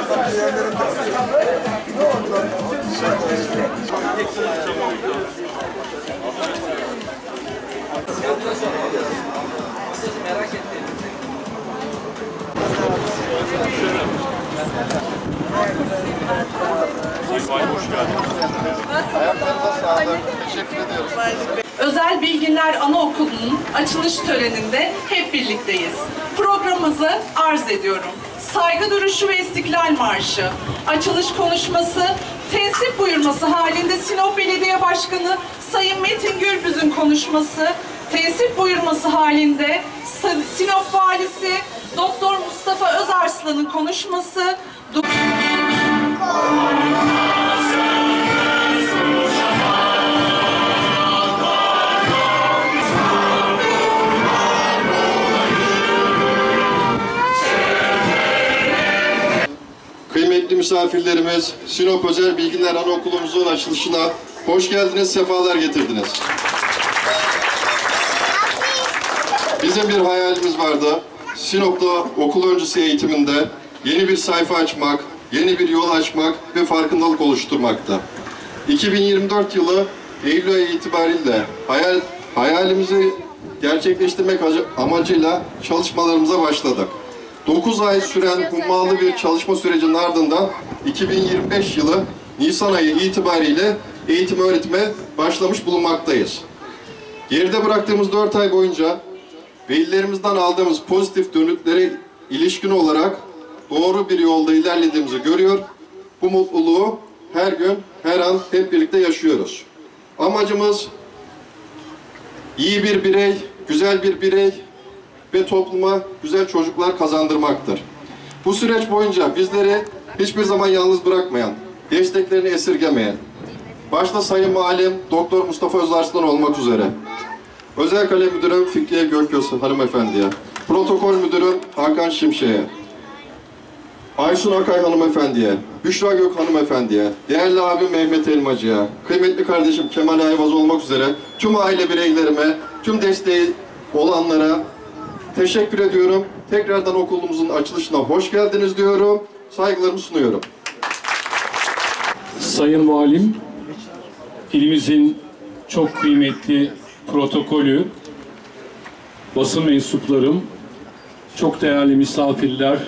Özel Bilginler Anaokulu'nun açılış töreninde hep birlikteyiz. Programımızı arz ediyorum. Saygı duruşu ve İstiklal Marşı, açılış konuşması, tensip buyurması halinde Sinop Belediye Başkanı Sayın Metin Gürbüz'ün konuşması, tensip buyurması halinde Sinop Valisi Doktor Mustafa Özarslan'ın konuşması, Du- misafirlerimiz, Sinop Özel Bilgiler Anaokulumuzun açılışına hoş geldiniz, sefalar getirdiniz. Bizim bir hayalimiz vardı. Sinop'ta okul öncesi eğitiminde yeni bir sayfa açmak, yeni bir yol açmak ve farkındalık oluşturmakta. 2024 yılı Eylül ayı itibariyle hayal, hayalimizi gerçekleştirmek amacıyla çalışmalarımıza başladık. 9 ay süren hummalı bir çalışma sürecinin ardından 2025 yılı Nisan ayı itibariyle eğitim öğretime başlamış bulunmaktayız. Geride bıraktığımız 4 ay boyunca velilerimizden aldığımız pozitif dönütlere ilişkin olarak doğru bir yolda ilerlediğimizi görüyor. Bu mutluluğu her gün, her an hep birlikte yaşıyoruz. Amacımız iyi bir birey, güzel bir birey ve topluma güzel çocuklar kazandırmaktır. Bu süreç boyunca bizleri hiçbir zaman yalnız bırakmayan, desteklerini esirgemeyen, başta Sayın Muallim Doktor Mustafa Özarslan olmak üzere, Özel Kalem Müdürüm Fikriye Gökgöz hanımefendiye, Protokol Müdürüm Hakan Şimşek'e, Aysun Akay hanımefendiye, Büşra Gök hanımefendiye, değerli abim Mehmet Elmacı'ya, kıymetli kardeşim Kemal Ayvaz olmak üzere tüm aile bireylerime, tüm desteği olanlara teşekkür ediyorum. Tekrardan okulumuzun açılışına hoş geldiniz diyorum. Saygılarımı sunuyorum. Sayın Valim, ilimizin çok kıymetli protokolü, basın mensuplarım, çok değerli misafirler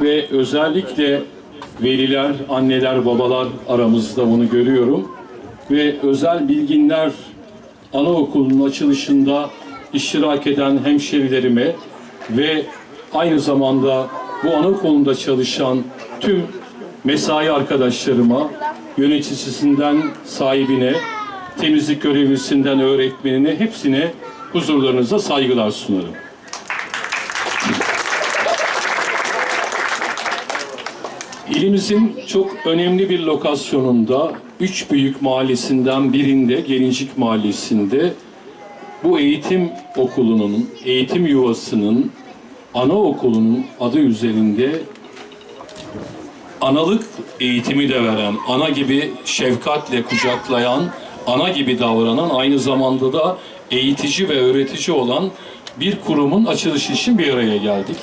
ve özellikle veliler, anneler, babalar aramızda bunu görüyorum. Ve özel bilginler anaokulunun açılışında iştirak eden hemşerilerime ve aynı zamanda bu anaokulunda çalışan tüm mesai arkadaşlarıma, yöneticisinden sahibine, temizlik görevlisinden öğretmenine hepsine huzurlarınıza saygılar sunarım. İlimizin çok önemli bir lokasyonunda, üç büyük mahallesinden birinde, Gelincik Mahallesi'nde bu eğitim okulunun, eğitim yuvasının, anaokulunun adı üzerinde analık eğitimi de veren, ana gibi şefkatle kucaklayan, ana gibi davranan, aynı zamanda da eğitici ve öğretici olan bir kurumun açılışı için bir araya geldik.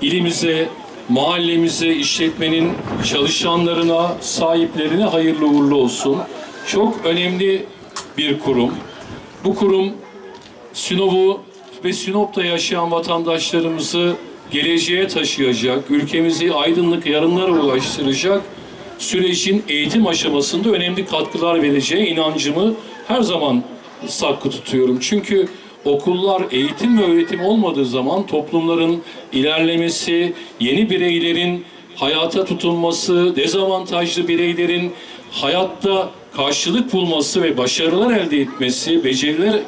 İlimize, mahallemize, işletmenin çalışanlarına, sahiplerine hayırlı uğurlu olsun. Çok önemli bir kurum. Bu kurum Sinop'u ve Sinop'ta yaşayan vatandaşlarımızı geleceğe taşıyacak, ülkemizi aydınlık yarınlara ulaştıracak sürecin eğitim aşamasında önemli katkılar vereceği inancımı her zaman saklı tutuyorum. Çünkü okullar eğitim ve öğretim olmadığı zaman toplumların ilerlemesi, yeni bireylerin hayata tutunması, dezavantajlı bireylerin hayatta karşılık bulması ve başarılar elde etmesi, beceriler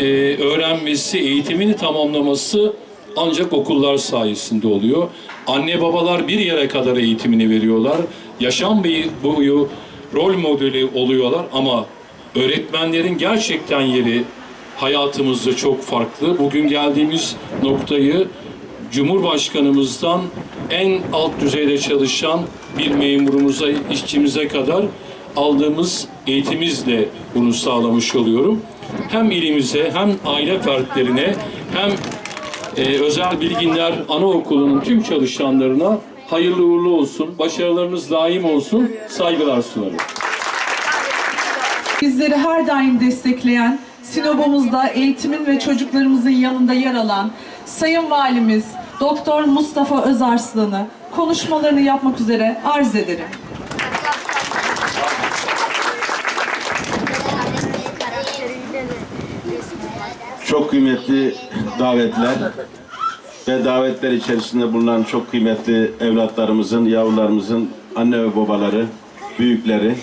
e, öğrenmesi, eğitimini tamamlaması ancak okullar sayesinde oluyor. Anne babalar bir yere kadar eğitimini veriyorlar. Yaşam boyu rol modeli oluyorlar ama öğretmenlerin gerçekten yeri hayatımızda çok farklı. Bugün geldiğimiz noktayı Cumhurbaşkanımızdan en alt düzeyde çalışan bir memurumuza, işçimize kadar aldığımız eğitimizle bunu sağlamış oluyorum. Hem ilimize hem aile fertlerine hem e, özel bilginler anaokulunun tüm çalışanlarına hayırlı uğurlu olsun, başarılarınız daim olsun, saygılar sunarım. Bizleri her daim destekleyen, Sinop'umuzda eğitimin ve çocuklarımızın yanında yer alan Sayın Valimiz Doktor Mustafa Özarslan'ı konuşmalarını yapmak üzere arz ederim. Çok kıymetli davetler ve davetler içerisinde bulunan çok kıymetli evlatlarımızın, yavrularımızın anne ve babaları, büyükleri,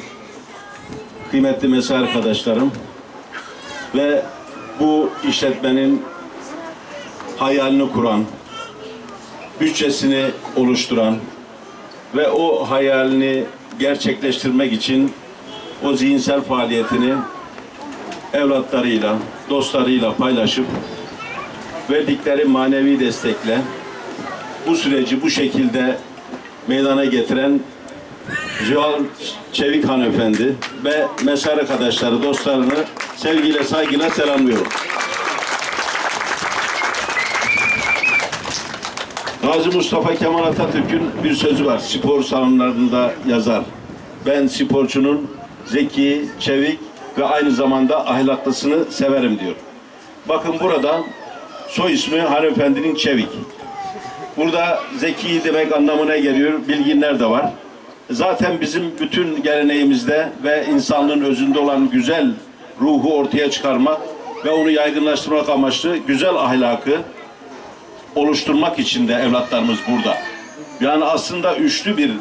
kıymetli mesai arkadaşlarım ve bu işletmenin hayalini kuran, bütçesini oluşturan ve o hayalini gerçekleştirmek için o zihinsel faaliyetini evlatlarıyla, dostlarıyla paylaşıp verdikleri manevi destekle bu süreci bu şekilde meydana getiren Zühal Çevik hanımefendi ve mesai arkadaşları, dostlarını sevgiyle, saygıyla selamlıyorum. Gazi Mustafa Kemal Atatürk'ün bir sözü var. Spor salonlarında yazar. Ben sporcunun zeki, çevik ve aynı zamanda ahlaklısını severim diyor. Bakın burada soy ismi hanımefendinin Çevik. Burada zeki demek anlamına geliyor. Bilginler de var. Zaten bizim bütün geleneğimizde ve insanlığın özünde olan güzel ruhu ortaya çıkarmak ve onu yaygınlaştırmak amaçlı güzel ahlakı, oluşturmak için de evlatlarımız burada. Yani aslında üçlü bir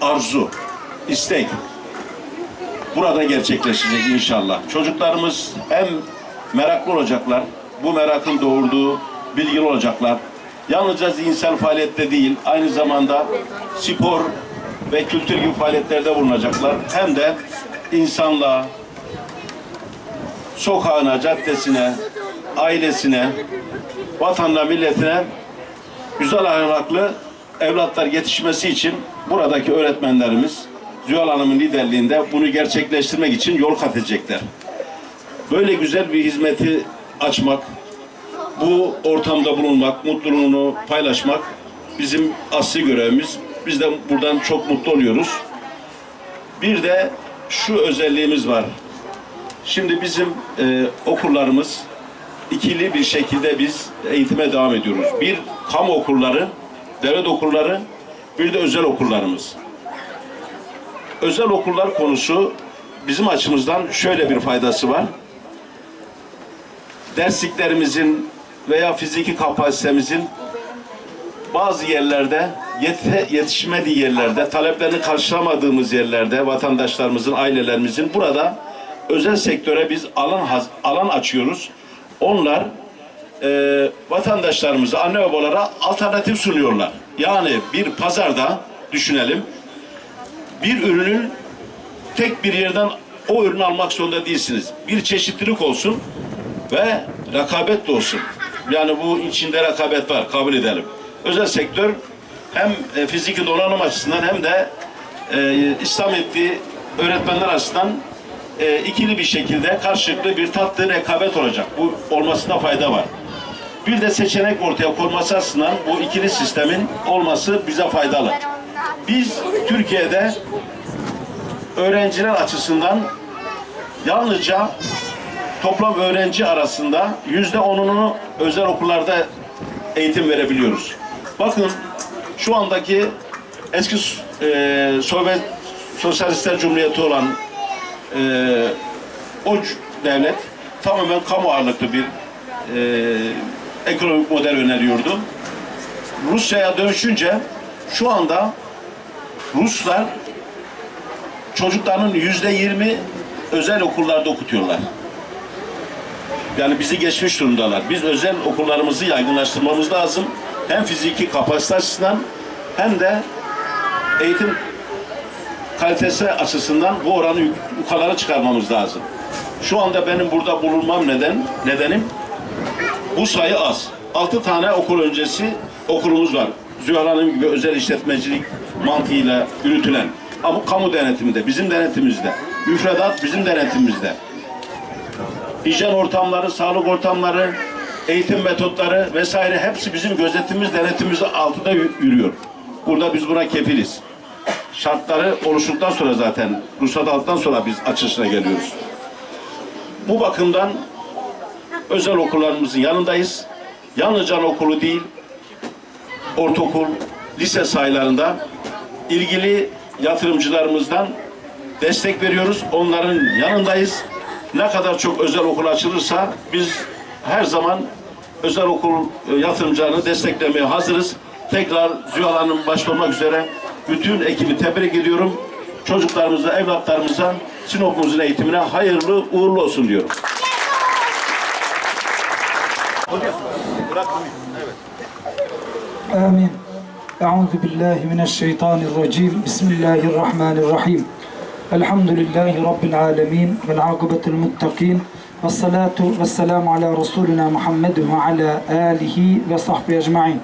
arzu, istek burada gerçekleşecek inşallah. Çocuklarımız hem meraklı olacaklar, bu merakın doğurduğu bilgili olacaklar. Yalnızca zihinsel faaliyette değil, aynı zamanda spor ve kültür gibi faaliyetlerde bulunacaklar. Hem de insanlığa, sokağına, caddesine, ailesine, vatanına, milletine güzel ahlaklı evlatlar yetişmesi için buradaki öğretmenlerimiz Zühal Hanım'ın liderliğinde bunu gerçekleştirmek için yol kat edecekler. Böyle güzel bir hizmeti açmak, bu ortamda bulunmak, mutluluğunu paylaşmak bizim asli görevimiz. Biz de buradan çok mutlu oluyoruz. Bir de şu özelliğimiz var. Şimdi bizim e, okullarımız ikili bir şekilde biz eğitime devam ediyoruz. Bir kamu okulları, devlet okulları, bir de özel okullarımız. Özel okullar konusu bizim açımızdan şöyle bir faydası var. Dersliklerimizin veya fiziki kapasitemizin bazı yerlerde yete, yetişmediği yerlerde, taleplerini karşılamadığımız yerlerde vatandaşlarımızın, ailelerimizin burada özel sektöre biz alan alan açıyoruz. Onlar e, vatandaşlarımıza, anne babalara alternatif sunuyorlar. Yani bir pazarda düşünelim, bir ürünün tek bir yerden o ürünü almak zorunda değilsiniz. Bir çeşitlilik olsun ve rekabet de olsun. Yani bu içinde rekabet var, kabul edelim. Özel sektör hem e, fiziki donanım açısından hem de e, İslam ettiği öğretmenler açısından e, ikili bir şekilde karşılıklı bir tatlı rekabet olacak. Bu olmasında fayda var. Bir de seçenek ortaya konması açısından bu ikili sistemin olması bize faydalı. Biz Türkiye'de öğrenciler açısından yalnızca toplam öğrenci arasında yüzde onunu özel okullarda eğitim verebiliyoruz. Bakın şu andaki eski e, Sovyet Sosyalistler Cumhuriyeti olan e, o devlet tamamen kamu ağırlıklı bir e, ekonomik model öneriyordu. Rusya'ya dönüşünce şu anda Ruslar çocuklarının yüzde yirmi özel okullarda okutuyorlar. Yani bizi geçmiş durumdalar. Biz özel okullarımızı yaygınlaştırmamız lazım. Hem fiziki kapasite açısından hem de eğitim kalitesi açısından bu oranı yuk- yukarılara çıkarmamız lazım. Şu anda benim burada bulunmam neden nedenim bu sayı az. Altı tane okul öncesi okulumuz var. Zühal Hanım gibi özel işletmecilik mantığıyla yürütülen. Ama kamu denetiminde, bizim denetimimizde. Müfredat bizim denetimimizde. Hijyen ortamları, sağlık ortamları, eğitim metotları vesaire hepsi bizim gözetimimiz, denetimimiz altında yü- yürüyor. Burada biz buna kefiliz. Şartları oluştuktan sonra zaten, ruhsat aldıktan sonra biz açılışına geliyoruz. Bu bakımdan özel okullarımızın yanındayız. Yalnızca okulu değil, ortaokul, lise sayılarında ilgili yatırımcılarımızdan destek veriyoruz. Onların yanındayız. Ne kadar çok özel okul açılırsa biz her zaman özel okul e, yatırımcılarını desteklemeye hazırız. Tekrar Zühal Hanım başta olmak üzere bütün ekibi tebrik ediyorum. Çocuklarımıza, evlatlarımıza Sinop'umuzun eğitimine hayırlı uğurlu olsun diyorum. Amin. Euzu billahi mineşşeytanirracim. Bismillahirrahmanirrahim. Elhamdülillahi rabbil alamin ve akibetul muttakin. Ve salatu ve selamu ala Resulina Muhammed ve ala alihi ve sahbihi ecmaîn.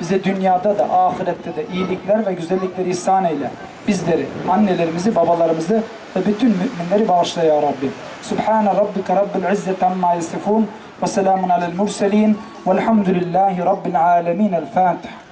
Bize dünyada da ahirette de iyilikler ve güzellikleri ihsan eyle. Bizleri, annelerimizi, babalarımızı ve bütün müminleri bağışla ya Rabbi. Subhane rabbike rabbil izzeti amma yasifun ve selamun alel murselin velhamdülillahi rabbil alemin. El Fatiha.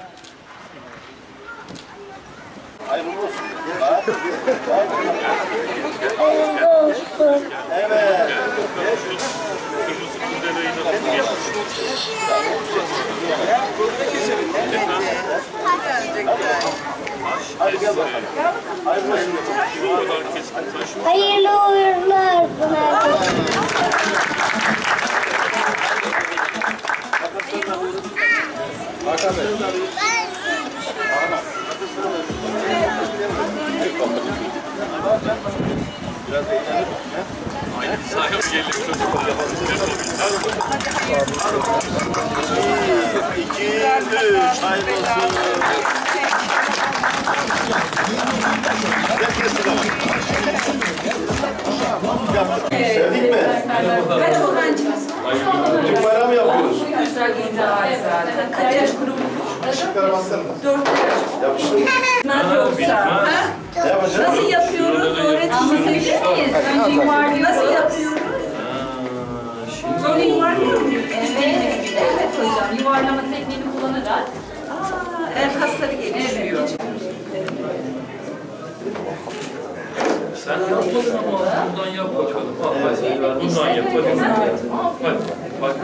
Hayırlı uğurlar Pınar. Sevdik mi? Öğrencimiz var? Türk bayrağı mı yapıyoruz? Güzel var zaten. Kaç yaş grubu? Dört yaş. Yapıştır. Bitmez yoksa. Ne yapacağız? Nasıl yapıyoruz? Öğretebilir miyiz? Önce yuvarlıyoruz. Nasıl yapıyoruz? Böyle yuvarlıyor muyuz? Evet. Evet hocam. Yuvarlama tekniğini kullanarak. Aa, el kasları gelişiyor. Sen yapmadın ama bundan yap bakalım. Al, hadi. Bundan yap hadi. Hadi. Bak